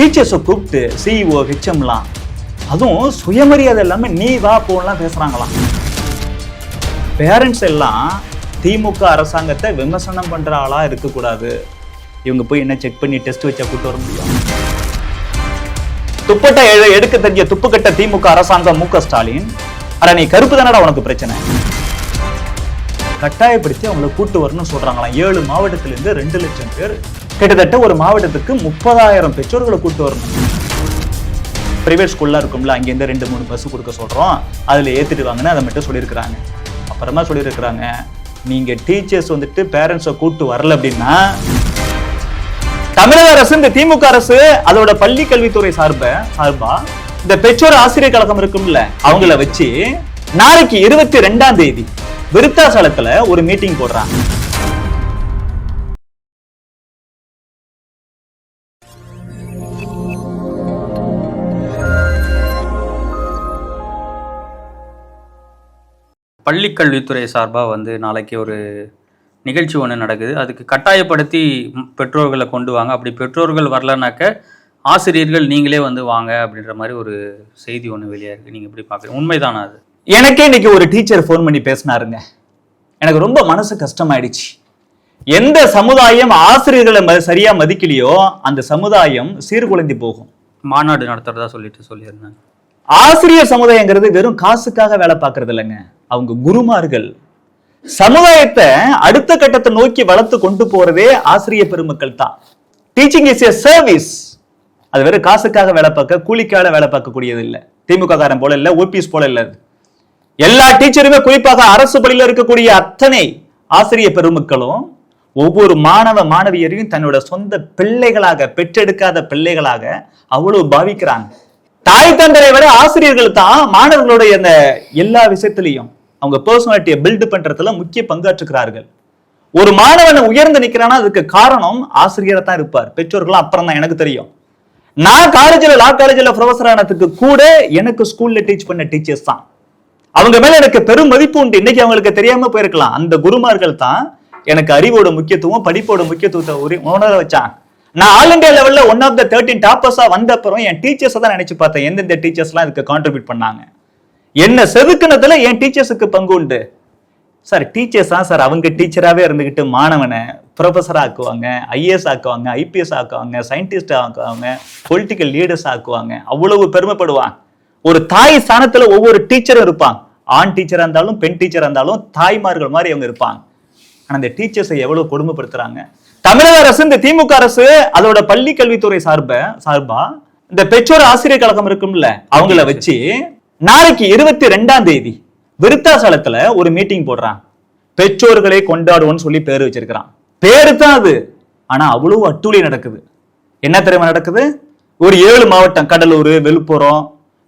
டீச்சர்ஸை கூப்பிட்டு சிஇஓ ஹெச்எம்லாம் அதுவும் சுயமரியாதை இல்லாமல் நீ வா போலாம் பேசுகிறாங்களாம் பேரண்ட்ஸ் எல்லாம் திமுக அரசாங்கத்தை விமர்சனம் பண்ற ஆளா இருக்கக்கூடாது. இவங்க போய் என்ன செக் பண்ணி டெஸ்ட் வச்சா கூட்டு வர முடியும்? துப்பட்ட எடுக்க தெரிஞ்ச துப்புக்கட்ட திமுக அரசாங்கம் மு க ஸ்டாலின் ஆனால் நீ கருப்பு தானடா உனக்கு பிரச்சனை? கட்டாயப்படுத்தி அவங்கள கூட்டு வரணும்னு சொல்றாங்களாம். ஏழு மாவட்டத்திலேருந்து ரெண்டு லட்சம் பேர் கிட்டத்தட்ட ஒரு மாவட்டத்துக்கு முப்பதாயிரம் பெற்றோர்களை கூட்டு வரணும். பிரைவேட் ஸ்கூல்லாம் இருக்கும்ல அங்கேருந்து ரெண்டு மூணு பஸ் கொடுக்க சொல்றோம். அதுல ஏத்திட்டு வாங்கன்னு அதை மட்டும் சொல்லியிருக்கிறாங்க. அப்புறமா சொல்லியிருக்கிறாங்க நீங்க டீச்சர்ஸ் வந்துட்டு பேரண்ட்ஸை கூட்டு வரல அப்படின்னா தமிழக அரசு இந்த திமுக அரசு அதோட பள்ளி கல்வித்துறை சார்ப சார்பா இந்த பெற்றோர் ஆசிரியர் கழகம் இருக்கும்ல அவங்கள வச்சு நாளைக்கு இருபத்தி ரெண்டாம் தேதி விருத்தாசலத்துல ஒரு மீட்டிங் போடுறாங்க. பள்ளிக்கல்வித்துறை சார்பாக வந்து நாளைக்கு ஒரு நிகழ்ச்சி ஒன்று நடக்குது. அதுக்கு கட்டாயப்படுத்தி பெற்றோர்களை கொண்டு வாங்க. அப்படி பெற்றோர்கள் வரலனாக்க ஆசிரியர்கள் நீங்களே வந்து வாங்க அப்படின்ற மாதிரி ஒரு செய்தி ஒன்று வெளியாக இருக்குது நீங்கள் எப்படி பார்க்குறீங்க உண்மைதானா அது? எனக்கே இன்னைக்கு ஒரு டீச்சர் ஃபோன் பண்ணி பேசினாருங்க. எனக்கு ரொம்ப மனசு கஷ்டமாயிடுச்சு. எந்த சமுதாயம் ஆசிரியர்களை ம- சரியா மதிக்கலையோ அந்த சமுதாயம் சீர்குலைந்து போகும். மாநாடு நடத்துறதா சொல்லிட்டு சொல்லியிருந்தாங்க. ஆசிரியர் சமுதாயங்கிறது வெறும் காசுக்காக வேலை பார்க்கறது இல்லைங்க அவங்க குருமார்கள். சமுதாயத்தை அடுத்த கட்டத்தை நோக்கி வளர்த்து கொண்டு போறதே ஆசிரியர் பெருமக்கள் தான். டீச்சிங் இஸ் எ சர்வீஸ் அது வெறும் காசுக்காக வேலை பார்க்க கூலிக்காக வேலை பார்க்கக்கூடியது இல்லை. திமுக காரன் போல இல்லை ஓபிஎஸ் போல இல்லை அது. எல்லா டீச்சருமே குறிப்பாக அரசு பள்ளியில் இருக்கக்கூடிய அத்தனை ஆசிரியர் பெருமக்களும் ஒவ்வொரு மாணவ மாணவியரையும் தன்னோட சொந்த பிள்ளைகளாக பெற்றெடுக்காத பிள்ளைகளாக அவ்வளவு பாவிக்கிறாங்க. தாய் தந்தரை விட ஆசிரியர்கள் தான் மாணவர்களுடைய அந்த எல்லா விஷயத்திலையும். அவங்க பர்சனாலிட்டியை பில்டு பண்றதுல முக்கிய பங்காற்றுக்கிறார்கள் ஒரு மாணவன் உயர்ந்து நிக்கிறானா அதுக்கு காரணம் ஆசிரியரை தான் இருப்பார். பெற்றோர்கள்லாம் அப்புறம் தான் எனக்கு தெரியும். நான் காலேஜில் லா காலேஜில் ப்ரொஃபஸர் ஆனதுக்கு கூட எனக்கு ஸ்கூல்ல டீச் பண்ண டீச்சர்ஸ் தான். அவங்க மேல எனக்கு பெரும் மதிப்பு உண்டு. இன்னைக்கு அவங்களுக்கு தெரியாம போயிருக்கலாம். அந்த குருமார்கள் தான் எனக்கு அறிவோட முக்கியத்துவம் படிப்போட முக்கியத்துவத்தை உரி- உணர வச்சாங்க. நான் ஆல் இந்தியா லெவல்ல ஒன் ஆஃப் த தேர்ட்டின் டாப்பர்ஸா வந்த அப்புறம் என் டீச்சர்ஸ் தான் நினைச்சு பார்த்தேன். எந்தெந்த டீச்சர்ஸ்லாம் இதுக்கு கான்ட்ரிபியூட் பண்ணாங்க. என்ன செதுக்குனதுல என் டீச்சர்ஸுக்கு பங்கு உண்டு. சார் டீச்சர்ஸ் தான் சார் அவங்க டீச்சராகவே இருந்துக்கிட்டு மாணவனை ப்ரொஃபஸர் ஆக்குவாங்க ஐஏஎஸ் ஆக்குவாங்க ஐபிஎஸ் ஆக்குவாங்க சயின்டிஸ்ட் ஆக்குவாங்க பொலிட்டிக்கல் லீடர்ஸ் ஆக்குவாங்க. அவ்வளவு பெருமைப்படுவாங்க ஒரு தாய் ஸ்தானத்துல ஒவ்வொரு டீச்சரும் இருப்பாங்க ஆண் டீச்சரா இருந்தாலும் பெண் டீச்சரா இருந்தாலும் தாய்மார்கள் மாதிரி அவங்க இருப்பாங்க. ஆனா இந்த டீச்சர்ஸை எவ்வளவு கொடுமைப்படுத்துறாங்க. தமிழக அரசு இந்த திமுக அரசு அதோட பள்ளி கல்வித்துறை சார்ப சார்பா இந்த பெற்றோர் ஆசிரியர் கழகம் இருக்கும்ல அவங்கள வச்சு நாளைக்கு இருபத்தி ரெண்டாம் தேதி விருத்தாசலத்துல ஒரு மீட்டிங் போடுறான். பெற்றோர்களை கொண்டாடுவோம்னு சொல்லி பேர் வச்சிருக்கிறான். பேரு தான் அது. ஆனா அவ்வளவு அட்டூழி நடக்குது. என்ன தெரியுமா நடக்குது? ஒரு ஏழு மாவட்டம் கடலூர் விழுப்புரம்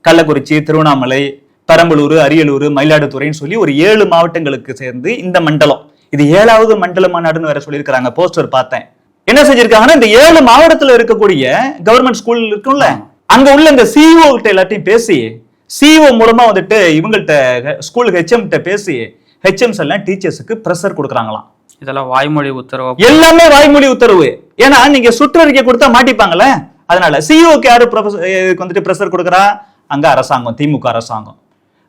கள்ளக்குறிச்சி திருவண்ணாமலை பெரம்பலூர் அரியலூர் மயிலாடுதுறைன்னு சொல்லி ஒரு ஏழு மாவட்டங்களுக்கு சேர்ந்து இந்த மண்டலம். இது ஏழாவது மண்டல மாநாடுன்னு வேற சொல்லியிருக்கிறாங்க. போஸ்டர் பார்த்தேன். என்ன செஞ்சிருக்காங்கன்னா இந்த ஏழு மாவட்டத்தில் இருக்கக்கூடிய கவர்மெண்ட் ஸ்கூல் இருக்கும்ல அங்க உள்ள இந்த சிஇஓ கிட்ட எல்லாத்தையும் பேசி சிஇஓ மூலமா வந்துட்டு இவங்கள்ட்ட ஸ்கூலுக்கு ஹெச்எம் கிட்ட பேசி ஹெச்எம்ஸ் எல்லாம் டீச்சர்ஸுக்கு ப்ரெஷர் கொடுக்குறாங்களாம். இதெல்லாம் வாய்மொழி உத்தரவு. எல்லாமே வாய்மொழி உத்தரவு. ஏன்னா நீங்க சுற்றறிக்கை கொடுத்தா மாட்டிப்பாங்கல்ல? அதனால சிஇஓக்கு யாரு இதுக்கு வந்துட்டு ப்ரெஷர் கொடுக்குறா? அங்க அரசாங்கம் திமுக அரசாங்கம்.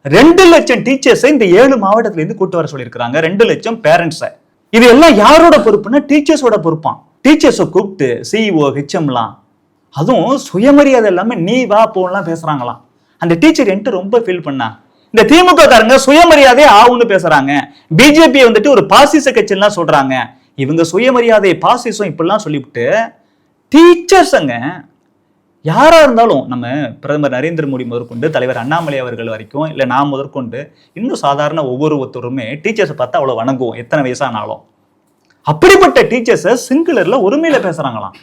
ரெண்டு லட்சம் டீச்சர்ஸை இந்த ஏழு மாவட்டத்துல இருந்து கூட்டு வர சொல்லியிருக்கிறாங்க. ரெண்டு லட்சம் பேரண்ட்ஸை இது எல்லாம் யாரோட பொறுப்புன்னா டீச்சர்ஸோட பொறுப்பான் டீச்சர்ஸை கூப்பிட்டு சிஇஓ ஹெச்எம்லாம் அதுவும் சுயமரியாதை இல்லாம நீ வா போலாம் பேசுறாங்களாம். அந்த டீச்சர் என்கிட்ட ரொம்ப ஃபீல் பண்ணா. இந்த திமுக காரங்க சுயமரியாதை ஆகும்னு பேசுறாங்க பிஜேபி வந்துட்டு ஒரு பாசிச கட்சிலாம் சொல்றாங்க. இவங்க சுயமரியாதை பாசிசம் இப்படிலாம் சொல்லிவிட்டு டீச்சர்ஸுங்க யாரா இருந்தாலும் நம்ம பிரதமர் நரேந்திர மோடி முதற்கொண்டு தலைவர் அண்ணாமலை அவர்கள் வரைக்கும் இல்லை நான் முதற்கொண்டு இன்னும் சாதாரண ஒவ்வொரு ஒருத்தருமே டீச்சர்ஸை பார்த்தா அவ்வளோ வணங்குவோம் எத்தனை வயசானாலும். அப்படிப்பட்ட டீச்சர்ஸை சிங்குலர்ல ஒருமையில பேசுறாங்களாம்.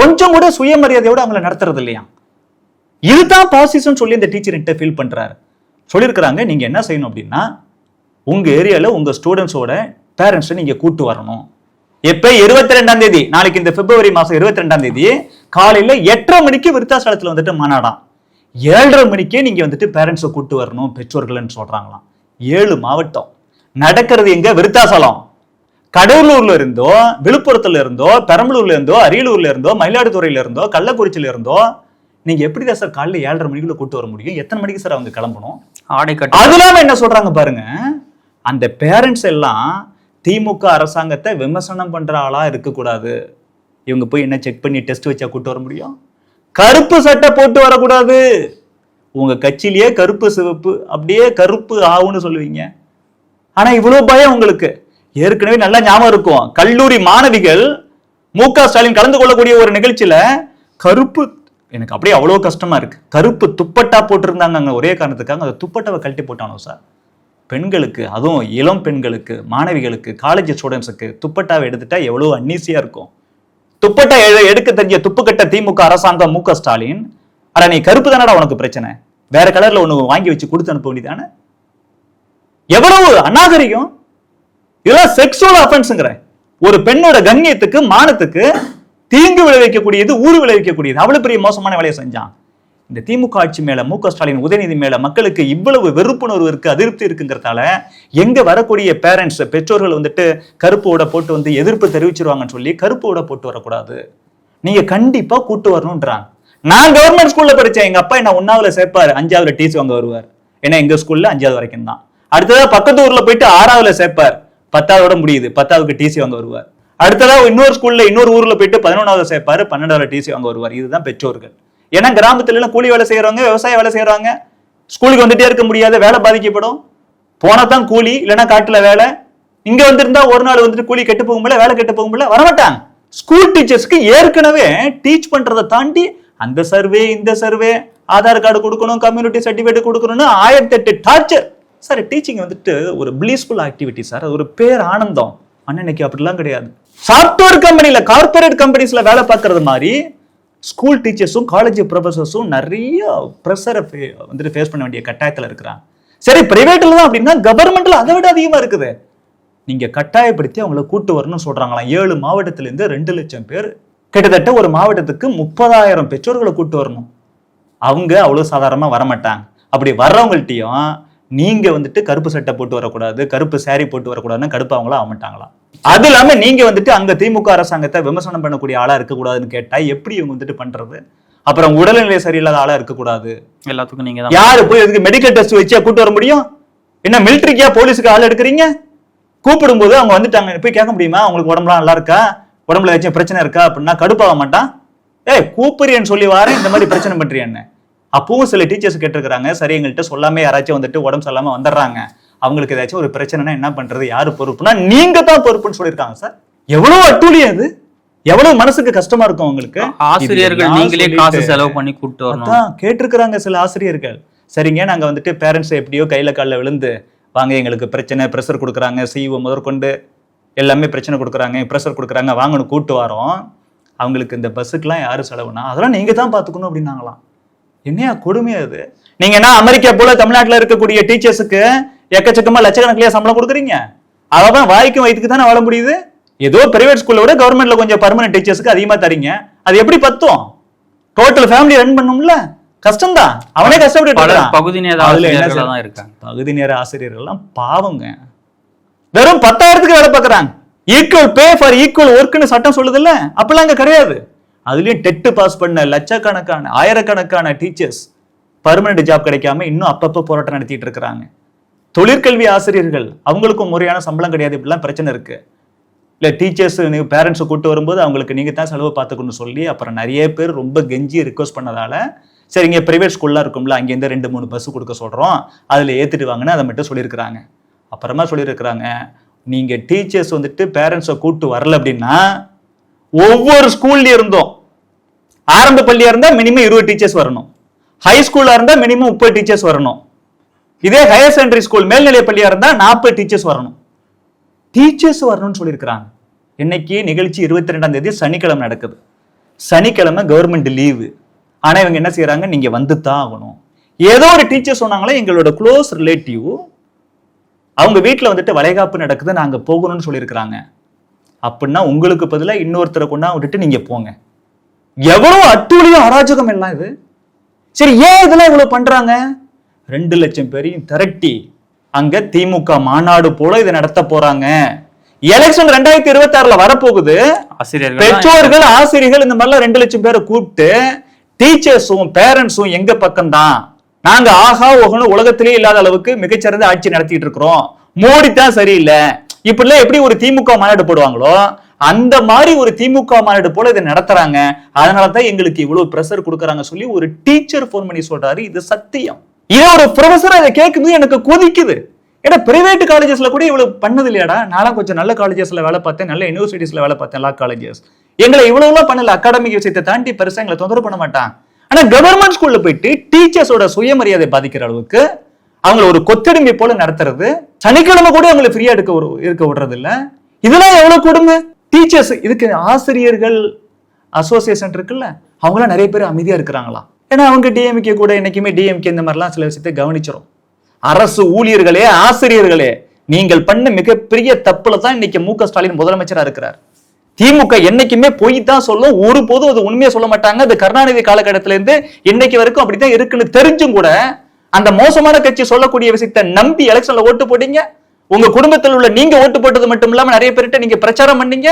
கொஞ்சம் கூட சுயமரியாதையோட அவங்கள நடத்துறது இல்லையா இதுதான் பாசிசம் சொல்லி இந்த டீச்சர் கிட்ட ஃபீல் பண்றாரு. சொல்லியிருக்கிறாங்க நீங்க என்ன செய்யணும் அப்படின்னா உங்க ஏரியாவில் உங்க ஸ்டூடெண்ட்ஸோட பேரண்ட்ஸை நீங்க கூட்டு வரணும். எப்போ? இருபத்தி ரெண்டாம் தேதி. நாளைக்கு இந்த பிப்ரவரி மாசம் இருபத்தி ரெண்டாம் தேதி. காலையில எட்டரை மணிக்கு விருத்தாசலத்தில் வந்துட்டு மாநாடாம் ஏழரை மணிக்கே நீங்க வந்துட்டு பேரண்ட்ஸை கூட்டு வரணும் பெற்றோர்கள்னு சொல்றாங்களாம். ஏழு மாவட்டம். நடக்கிறது எங்க? விருத்தாசலம். கடலூர்ல இருந்தோ விழுப்புரத்துல இருந்தோ பெரம்பலூர்ல இருந்தோ அரியலூர்ல இருந்தோ மயிலாடுதுறையில இருந்தோ கள்ளக்குறிச்சியில இருந்தோ நீங்க எப்படிதான் சார் காலைல ஏழரை மணிக்குள்ள கூட்டு வர முடியும்? எத்தனை மணிக்கு சார் அவங்க கிளம்பணும்? ஆடை கட்டு. அது இல்லாம என்ன சொல்றாங்க பாருங்க. அந்த பேரண்ட்ஸ் எல்லாம் திமுக அரசாங்கத்தை விமர்சனம் பண்ற ஆளா இருக்கக்கூடாது. இவங்க போய் என்ன செக் பண்ணி டெஸ்ட் வச்சா கூட்டு வர முடியும்? கருப்பு சட்டை போட்டு வரக்கூடாது. உங்க கட்சியிலேயே கருப்பு சிவப்பு அப்படியே கருப்பு ஆகும்னு சொல்லுவீங்க. ஆனா இவ்வளவு பயம் உங்களுக்கு. ஏற்கனவே நல்லா ஞாபகம் இருக்கும். கல்லூரி மாணவிகள் மு க ஸ்டாலின் கலந்து கொள்ளக்கூடிய ஒரு நிகழ்ச்சியில கருப்பு எனக்கு அப்படியே அவ்வளோ கஷ்டமா இருக்கு. கருப்பு துப்பட்டா போட்டிருந்தாங்க அங்கே ஒரே காரணத்துக்காக அந்த துப்பட்டாவை கழட்டி போட்டானோ சார்? பெண்களுக்கு அதுவும் இளம் பெண்களுக்கு மாணவிகளுக்கு காலேஜ் ஸ்டூடெண்ட்ஸுக்கு துப்பட்டாவை எடுத்துட்டா எவ்வளவு அன்னீசியாக இருக்கும். துப்பட்டா எடுக்க தெரிஞ்ச துப்புக்கட்ட திமுக அரசாங்கம் மு க ஸ்டாலின் அட நீ கருப்பு தானடா உனக்கு பிரச்சனை? வேற கலர்ல ஒன்று வாங்கி வச்சு கொடுத்து அனுப்ப வேண்டியதானே எவ்வளவு அநாகரிகம்? இதெல்லாம் செக்ஸுவல் அஃபென்ஸுங்கிற ஒரு பெண்ணோட கண்ணியத்துக்கு மானத்துக்கு தீங்கு விளைவிக்கக்கூடியது ஊறு விளைவிக்கக்கூடியது. அவ்வளவு பெரிய மோசமான வேலையை செஞ்சான். இந்த திமுக ஆட்சி மேல மு க ஸ்டாலின் உதயநிதி மேல மக்களுக்கு இவ்வளவு வெறுப்புணர்வு இருக்கு அதிருப்தி இருக்குங்கிறதால எங்க வரக்கூடிய பேரண்ட்ஸ் பெற்றோர்கள் வந்துட்டு கருப்பு உடை போட்டு வந்து எதிர்ப்பு தெரிவிச்சிருவாங்கன்னு சொல்லி கருப்பு உடை போட்டு வரக்கூடாது. நீங்க கண்டிப்பா கூட்டு வரணும்ன்றாங்க நான் கவர்மெண்ட் ஸ்கூல்ல படிச்சேன். எங்க அப்பா என்ன ஒன்னாவதுல சேர்ப்பாரு அஞ்சாவதுல டிசி வாங்க வருவார். ஏன்னா எங்க ஸ்கூல்ல அஞ்சாவது வரைக்கும் தான் அடுத்ததா பக்கத்து ஊர்ல போயிட்டு ஆறாவதுல சேர்ப்பார். பத்தாவதோட முடியுது. பத்தாவதுக்கு டிசி வாங்க வருவார். அடுத்ததாக இன்னொரு ஸ்கூல்ல இன்னொரு ஊர்ல போயிட்டு பதினொன்றாவது சேர்ப்பாரு பன்னெண்டாவது டிசி வாங்க வருவார். இதுதான் பெற்றோர்கள். ஏன்னா கிராமத்துல எல்லாம் கூலி வேலை செய்யறவங்க விவசாய வேலை செய்யறாங்க ஸ்கூலுக்கு வந்துட்டே இருக்க முடியாது வேலை பாதிக்கப்படும். போனா தான் கூலி இல்லைன்னா காட்டுல வேலை. இங்க வந்திருந்தா ஒரு நாள் வந்துட்டு கூலி கெட்டு போக முடியல வேலை கெட்டு போக முடியல வரமாட்டாங்க. ஸ்கூல் டீச்சர்ஸ்க்கு ஏற்கனவே டீச் பண்றதை தாண்டி அந்த சர்வே இந்த சர்வே ஆதார் கார்டு கொடுக்கணும் கம்யூனிட்டி சர்டிஃபிகேட் கொடுக்கணும்னு ஆயிரத்தி எட்டு டார்ச்சர் சார் டீச்சிங் வந்துட்டு ஒரு பிளீஸ்ஃபுல் ஆக்டிவிட்டி சார் அது ஒரு பேர் ஆனந்தம் ஆனா இன்னைக்கு அப்படிலாம் கிடையாது. சாஃப்ட்வேர் கம்பெனியில கார்ப்பரேட் கம்பெனிஸ்ல வேலை பார்க்கறது மாதிரி ஸ்கூல் டீச்சர்ஸும் காலேஜ் ப்ரொஃபசர்ஸும் நிறைய ப்ரெஷரை வந்துட்டு ஃபேஸ் பண்ண வேண்டிய கட்டாயத்தில் இருக்கிறாங்க. சரி பிரைவேட்ல தான் அப்படின்னா கவர்மெண்ட்ல அதை விட அதிகமா இருக்குது. நீங்க கட்டாயப்படுத்தி அவங்கள கூட்டு வரணும்னு சொல்றாங்களாம் ஏழு மாவட்டத்துல இருந்து ரெண்டு லட்சம் பேர் கிட்டத்தட்ட ஒரு மாவட்டத்துக்கு முப்பதாயிரம் பெற்றோர்களை கூட்டு வரணும். அவங்க அவ்வளவு சாதாரணமா வரமாட்டாங்க. அப்படி வர்றவங்கள்ட்டையும் நீங்க வந்துட்டு கருப்பு சட்டை போட்டு வரக்கூடாது கருப்பு saree போட்டு வரக்கூடாதுன்னு கடுப்பு அவங்கள ஆக மாட்டாங்களாம் அது இல்லாம நீங்க வந்துட்டு அங்க திமுக அரசாங்கத்தை விமர்சனம் பண்ணக்கூடிய ஆளா இருக்கக்கூடாதுன்னு கேட்டா எப்படி இவங்க வந்துட்டு பண்றது? அப்புறம் உடல்நிலை சரியில்லாத ஆளா இருக்கக்கூடாது. எல்லாத்துக்கும் நீங்க யாரு போய் எதுக்கு மெடிக்கல் டெஸ்ட் வச்சா கூட்டு வர முடியும்? என்ன மிலிட்டரிக்கா போலீஸுக்கு ஆள் எடுக்கிறீங்க? கூப்பிடும்போது அவங்க வந்துட்டாங்க. போய் கேட்க முடியுமா? உங்களுக்கு உடம்புலாம் நல்லா இருக்கா? உடம்புல ஏதாச்சும் பிரச்சனை இருக்கா? அப்படின்னா கடுப்பாக மாட்டான். ஏய் கூப்பிடுறேன்னு சொல்லி வாரேன். இந்த மாதிரி பிரச்சனை பண்றியான்னு அப்பவும் சில டீச்சர்ஸ் கேட்டிருக்கிறாங்க சரி எங்கள்கிட்ட சொல்லாம யாராச்சும் வந்துட்டு உடம்பு சொல்லாம வந்துடுறாங்க. அவங்களுக்கு ஏதாச்சும் ஒரு பிரச்சனைனா என்ன பண்றது? யாரு பொறுப்புனா நீங்க தான் பொறுப்புன்னு சொல்லியிருக்காங்க சார். எவ்வளவு அட்டூழியம் அது எவ்வளவு மனசுக்கு கஷ்டமா இருக்கும் உங்களுக்கு ஆசிரியர்கள் நீங்களே காசு செலவு பண்ணி கூட்டு வரணும். கேட்டிருக்கிறாங்க சில ஆசிரியர்கள். சரிங்க நாங்க வந்துட்டு பேரண்ட்ஸ் எப்படியோ கையில காலில் விழுந்து வாங்க எங்களுக்கு பிரச்சனை ப்ரெஷர் கொடுக்குறாங்க. சிஇஓ முதற்கொண்டு எல்லாமே பிரச்சனை கொடுக்குறாங்க ப்ரெஷர் கொடுக்குறாங்க வாங்கணும் கூட்டு வரோம். அவங்களுக்கு இந்த பஸ்ஸுக்கெல்லாம் யாரு செலவுனா அதெல்லாம் நீங்க தான் பார்த்துக்கணும் அப்படின்னாங்களாம். என்னையா கொடுமையா இது நீங்க என்ன அமெரிக்கா போல தமிழ்நாட்டுல இருக்கக்கூடிய டீச்சர்ஸுக்கு எக்கச்சக்கமா லட்சக்கணக்கிலேயே சம்பளம் கொடுக்குறீங்க? அவன் வாய்க்கும் வயிற்றுக்கு தானே வாழ முடியுது? ஏதோ பிரைவேட் ஸ்கூல்ல விட கவர்மெண்ட்ல கொஞ்சம் பர்மனன்ட் டீச்சர்ஸ்க்கு அதிகமா தரீங்க. அது எப்படி பத்தும்? டோட்டல் ஃபேமிலி ரன் பண்ணும்ல? கஷ்டம்தான். அவனே கஷ்டப்பட்டு. பகுதி நேர ஆசிரியர்களா இருக்காங்க. பகுதி நேர ஆசிரியர்கள்லாம் பாவங்க. வெறும் பத்தாயிரத்துக்கு வேலை பார்க்கறாங்க. ஈக்குவல் பே ஃபார் ஈக்குவல் ஒர்க்னு சட்டம் சொல்லுதுல்ல? அப்பெல்லாம் அங்க கிடையாது. அதுலேயும் டெட்டு பாஸ் பண்ண லட்சக்கணக்கான ஆயிரக்கணக்கான டீச்சர்ஸ் பர்மனெண்ட் ஜாப் கிடைக்காம இன்னும் அப்பப்போ போராட்டம் நடத்திட்டு இருக்கிறாங்க. தொழிற்கல்வி ஆசிரியர்கள் அவங்களுக்கும் முறையான சம்பளம் கிடையாது இப்படிலாம் பிரச்சனை இருக்கு. இல்லை டீச்சர்ஸ் நீங்கள் பேரண்ட்ஸை கூட்டு வரும்போது அவங்களுக்கு நீங்கள் தான் செலவு பார்த்துக்கணும்னு சொல்லி அப்புறம் நிறைய பேர் ரொம்ப கெஞ்சி ரிக்வஸ்ட் பண்ணதால சரி இங்கே ப்ரைவேட் ஸ்கூல்லாம் இருக்கும்ல அங்கேருந்து ரெண்டு மூணு பஸ் கொடுக்க சொல்கிறோம் அதில் ஏற்றுட்டு வாங்கன்னு அதை மட்டும் சொல்லியிருக்கிறாங்க. அப்புறமா சொல்லியிருக்கிறாங்க நீங்கள் டீச்சர்ஸ் வந்துட்டு பேரண்ட்ஸை கூட்டு வரல அப்படின்னா ஒவ்வொரு ஸ்கூல்ல இருந்தும் ஆரம்ப பள்ளியா இருந்தா மினிமம் இருபது டீச்சர்ஸ் வரணும். ஹை ஸ்கூலா இருந்தா மினிமம் முப்பது டீச்சர்ஸ் வரணும். இதே ஹையர் செகண்டரி ஸ்கூல் மேல்நிலை பள்ளியா இருந்தா நாற்பது டீச்சர்ஸ் வரணும். டீச்சர்ஸ் வரணும்னு சொல்லியிருக்கிறாங்க. இன்னைக்கு நிகழ்ச்சி இருபத்தி ரெண்டாம் தேதி சனிக்கிழமை நடக்குது. சனிக்கிழமை கவர்மெண்ட் லீவு ஆனா இவங்க என்ன செய்யறாங்க நீங்க வந்து தான் ஆகணும். ஏதோ ஒரு டீச்சர் சொன்னாங்களே எங்களோட க்ளோஸ் ரிலேட்டிவ் அவங்க வீட்டில் வந்துட்டு வளைகாப்பு நடக்குது நாங்கள் போகணும்னு சொல்லியிருக்கிறாங்க. அப்படின்னா உங்களுக்கு பதிலாக இன்னொருத்தரை கொண்டா விட்டுட்டு நீங்கள் போங்க. எவ்வளவு அட்டூழியம் அராஜகம் எல்லாம் இது? சரி ஏன் இதெல்லாம் இவ்வளவு பண்றாங்க? ரெண்டு லட்சம் பேரையும் திரட்டி அங்க திமுக மாநாடு போல இதை நடத்த போறாங்க. எலெக்ஷன் ரெண்டாயிரத்தி இருபத்தி ஆறுல வரப்போகுது பெற்றோர்கள் ஆசிரியர்கள் இந்த மாதிரிலாம் ரெண்டு லட்சம் பேரை கூப்பிட்டு டீச்சர்ஸும் பேரண்ட்ஸும் எங்க பக்கம் தான் நாங்க ஆகா ஓகணும் உலகத்திலே இல்லாத அளவுக்கு மிகச்சிறந்த ஆட்சி நடத்திட்டு இருக்கிறோம். மோடி தான் சரியில்லை. இப்படிலாம் எப்படி ஒரு திமுக மாநாடு போடுவாங்களோ? அந்த மாதிரி ஒரு திமுக மாநாடு போல இதை நடத்துறாங்க. அதனால தான் எங்களுக்கு இவ்வளவு பிரஷர் கொடுக்கறாங்க சொல்லி ஒரு டீச்சர் ஃபோன் பண்ணி சொல்றாரு. இது சத்தியம். ஏன் ஒரு ப்ரொஃபஸர் அதை கேட்கும்போது எனக்கு கொதிக்குது. ஏன்னா பிரைவேட் காலேஜஸ்ல கூட இவ்வளவு பண்ணது இல்லையாடா. நானும் கொஞ்சம் நல்ல காலேஜஸ்ல வேலை பார்த்தேன். நல்ல யூனிவர்சிட்டிஸ்ல வேலை பார்த்தேன் லா காலேஜஸ் எங்களை இவ்வளவுலாம் பண்ணல. அகாடமிக் விஷயத்தை தாண்டி பெருசா எங்களை தொந்தரவு பண்ண மாட்டான். ஆனா கவர்மெண்ட் ஸ்கூல்ல போயிட்டு டீச்சர்ஸோட சுயமரியாதை பாதிக்கிற அளவுக்கு அவங்கள ஒரு கொத்தடிமை போல நடத்துறது சனிக்கிழமை கூட அவங்களை ஃப்ரீயா எடுக்க ஒரு இருக்க விடுறது இல்ல இதெல்லாம் எவ்வளவு கொடுமை? டீச்சர்ஸ் இதுக்கு ஆசிரியர்கள் அசோசியேஷன் இருக்குல்ல அவங்களாம் நிறைய பேர் அமைதியாக இருக்கிறாங்களா? ஏன்னா அவங்க டிஎம்கே கூட என்னைக்குமே டிஎம்கே இந்த மாதிரிலாம் சில விஷயத்தை கவனிச்சிரும். அரசு ஊழியர்களே ஆசிரியர்களே நீங்கள் பண்ண மிகப்பெரிய தப்புல தான் இன்னைக்கு மு க. ஸ்டாலின் முதலமைச்சராக இருக்கிறார். திமுக என்னைக்குமே பொய் தான் சொல்லும் ஒருபோதும் அது உண்மையை சொல்ல மாட்டாங்க. அது கருணாநிதி காலகட்டத்தில இருந்து இன்னைக்கு வரைக்கும் அப்படித்தான் இருக்குன்னு தெரிஞ்சும் கூட அந்த மோசமான கட்சி சொல்லக்கூடிய விஷயத்தை நம்பி எலெக்ஷன்ல ஓட்டு போட்டீங்க. உங்க குடும்பத்தில் உள்ள நீங்க ஓட்டு போட்டது மட்டும் இல்லாம நிறைய பேர்கிட்ட நீங்க பிரச்சாரம் பண்ணீங்க?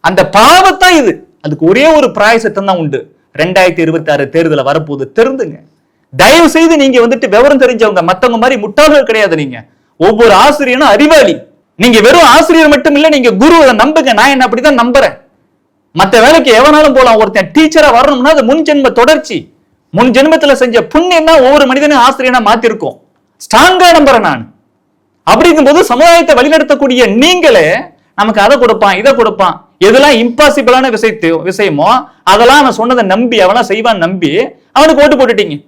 அந்த பாவத்தான் இது. அதுக்கு ஒரே ஒரு பிராயசத்தம் தான் உண்டு. ரெண்டாயிரத்தி இருபத்தி ஆறு தேர்தல வரப்போகுது தெரிந்துங்க. தயவு செய்து நீங்க வந்துட்டு விவரம் தெரிஞ்சவங்க மத்தவங்க மாதிரி முட்டாள்கள் கிடையாது நீங்க. ஒவ்வொரு ஆசிரியனும் அறிவாளி. நீங்க வெறும் ஆசிரியர் மட்டும் இல்ல நீங்க குருவை நம்புங்க. நான் என்ன அப்படிதான் நம்புறேன். மத்த வேலைக்கு எவனாலும் போலாம். ஒருத்தன் டீச்சரா வரணும்னா அது முன் ஜென்ம தொடர்ச்சி. முன் ஜென்மத்துல செஞ்ச புண்ணியம் தான் ஒவ்வொரு மனிதனும் ஆசிரியனா மாத்திருக்கும். ஸ்ட்ராங்கா நம்புறேன் நான். அப்படிங்கும்போது சமுதாயத்தை வழிநடத்தக்கூடிய நீங்களே நமக்கு அதை கொடுப்பான் இதை கொடுப்பான். எதெல்லாம் இம்பாசிபிளான விஷயத்தை விஷயமோ அதெல்லாம் அவன் சொன்னதை நம்பி அவனா செய்வான் நம்பி அவனுக்கு ஓட்டு போட்டுட்டீங்க.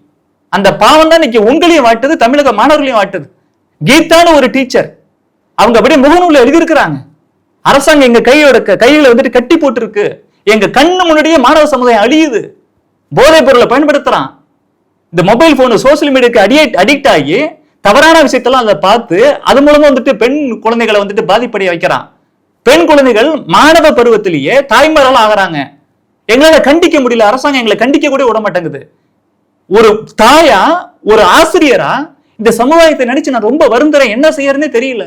அந்த பாவம் தான் இன்னைக்கு உங்களையும் வாட்டுது தமிழக மாணவர்களையும் வாட்டுது கீதான்னு ஒரு டீச்சர் அவங்க அப்படியே முகநூல்ல எழுதியிருக்கிறாங்க. அரசாங்கம் எங்க கையோட க- கையில வந்துட்டு கட்டி போட்டிருக்கு. எங்க கண்ணு முன்னாடியே மாணவ சமுதாயம் அழியுது. போதைப் பொருளை பயன்படுத்துறான். இந்த மொபைல் போனு சோசியல் மீடியாக்கு அடிக்ட் அடிக்ட் ஆகி தவறான விஷயத்தெல்லாம் அதை பார்த்து அது மூலமா வந்துட்டு பெண் குழந்தைகளை வந்துட்டு பாதிப்படைய வைக்கிறான். பெண் குழந்தைகள் மாணவ பருவத்திலேயே தாய்மாரால் ஆகிறாங்க. எங்களால கண்டிக்க முடியல அரசாங்கம் எங்களை கண்டிக்க கூட விட மாட்டேங்குது. ஒரு தாயா ஒரு ஆசிரியரா இந்த சமுதாயத்தை நினைச்சு நான் ரொம்ப வருந்துறேன் என்ன செய்யறதுனே தெரியல.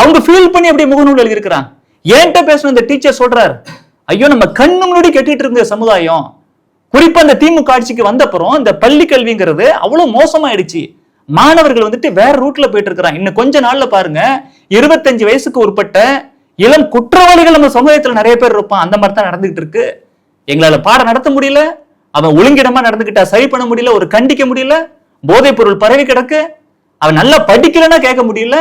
அவங்க ஃபீல் பண்ணி அப்படியே முகநூல் எழுதியிருக்கிறான். ஏன்ட்ட பேசணும் இந்த டீச்சர் சொல்றாரு. ஐயோ நம்ம கண்ணு முன்னாடி கெட்டிட்டு இருந்த சமுதாயம். குறிப்பா இந்த திமுக ஆட்சிக்கு வந்தப்புறம் இந்த பள்ளி கல்விங்கிறது அவ்வளவு மோசமாயிடுச்சு. மாணவர்கள் வந்துட்டு வேற ரூட்ல போயிட்டு இருக்கிறாங்க. இன்னும் கொஞ்ச நாள்ல பாருங்க. இருபத்தஞ்சு வயசுக்கு உட்பட்ட இளம் குற்றவாளிகள் நம்ம சமுதாயத்துல நிறைய பேர் இருப்பான். அந்த மாதிரி தான் நடந்துகிட்டு இருக்கு. எங்களால பாடம் நடத்த முடியல. அவன் ஒழுங்கிடமா நடந்துகிட்டா சரி பண்ண முடியல. ஒரு கண்டிக்க முடியல. போதைப் பொருள் பரவி கிடக்கு. அவன் நல்லா படிக்கலைன்னா கேட்க முடியல.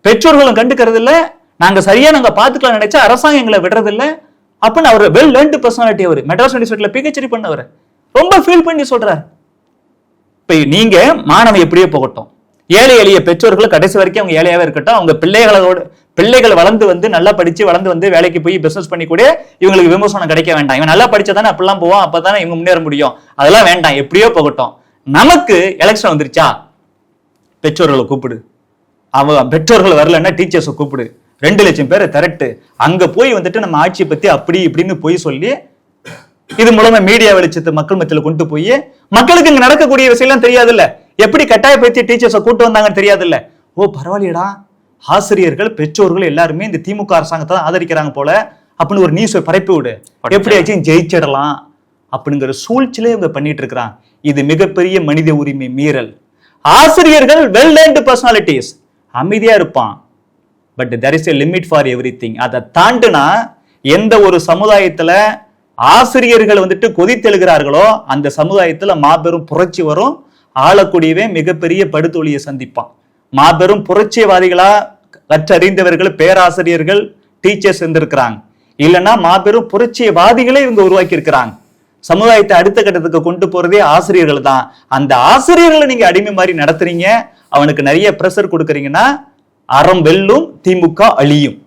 பெற்றோர்களும் கண்டுக்கிறது இல்ல. நாங்க சரியா நாங்க பாத்துக்கலாம் நினைச்சா அரசாங்கம் எங்களை விடுறது இல்ல. அப்படின்னு அவர் வெல் லேர்ன்டு பர்சனாலிட்டி அவர். மெட்ராஸ் யூனிவர்சிட்டியில பிஹெச்டி பண்ணவர். ரொம்ப ஃபீல் பண்ணி சொல்றாரு. இப்போ நீங்க மாணவன் எப்படியே போகட்டும். ஏழை எளிய பெற்றோர்கள் கடைசி வரைக்கும் அவங்க ஏழையாவே இருக்கட்டும். அவங்க பிள்ளைகளோட பிள்ளைகள் வளர்ந்து வந்து நல்லா படிச்சு வளர்ந்து வந்து வேலைக்கு போய் பிசினஸ் பண்ணி கூட இவங்களுக்கு விமர்சனம் கிடைக்க வேண்டாம். இவன் நல்லா படிச்சதானே அப்படிலாம் போவான் அப்பதானே இவங்க முன்னேற முடியும். அதெல்லாம் வேண்டாம் எப்படியோ போகட்டும். நமக்கு எலெக்ஷன் வந்துருச்சா? பெற்றோர்களை கூப்பிடு. அவன் பெற்றோர்கள் வரலன்னா டீச்சர்ஸை கூப்பிடு. ரெண்டு லட்சம் பேரை திரட்டு. அங்க போய் வந்துட்டு நம்ம ஆட்சியை பத்தி அப்படி இப்படின்னு போய் சொல்லி இது மூலமா மீடியா வெளிச்சத்தை மக்கள் மத்தியில கொண்டு போய் மக்களுக்கு இங்க நடக்கக்கூடிய விஷயம்லாம் தெரியாதுல்ல. எப்படி கட்டாயப்படுத்தி டீச்சர்ஸை கூட்டு வந்தாங்கன்னு தெரியாதுல்ல. ஓ பரவாயில்லையடா. ஆசிரியர்கள் பெற்றோர்கள் எல்லாருமே இந்த திமுக அரசாங்கத்தை தான் ஆதரிக்கிறாங்க போல. அப்படின்னு ஒரு நியூஸ் பரப்பி விடு. எப்படியாச்சும் ஜெயிச்சிடலாம். அப்படிங்கிற சூழ்ச்சியிலே இவங்க பண்ணிட்டு இருக்கிறாங்க. இது மிகப்பெரிய மனித உரிமை மீறல். ஆசிரியர்கள் வெல் லேர்ன்டு பர்சனாலிட்டிஸ் அமைதியா இருப்பான். But there is a limit for everything அதை தாண்டுனா எந்த ஒரு சமுதாயத்துல ஆசிரியர்கள் வந்துட்டு கொதித்தெழுகிறார்களோ அந்த சமுதாயத்துல மாபெரும் புரட்சி வரும். ஆளக்கூடியவே மிகப்பெரிய படுதொழியை சந்திப்பான். மாபெரும் புரட்சியவாதிகளா கற்றறிந்தவர்கள் பேராசிரியர்கள் டீச்சர்ஸ் இருந்திருக்கிறாங்க. இல்லைன்னா மாபெரும் புரட்சியவாதிகளே இவங்க உருவாக்கி இருக்கிறாங்க சமுதாயத்தை அடுத்த கட்டத்துக்கு கொண்டு போறதே ஆசிரியர்கள் தான். அந்த ஆசிரியர்களை நீங்க அடிமை மாதிரி நடத்துறீங்க. அவனுக்கு நிறைய ப்ரெஷர் கொடுக்குறீங்கன்னா அறம் வெல்லும் திமுக அழியும்.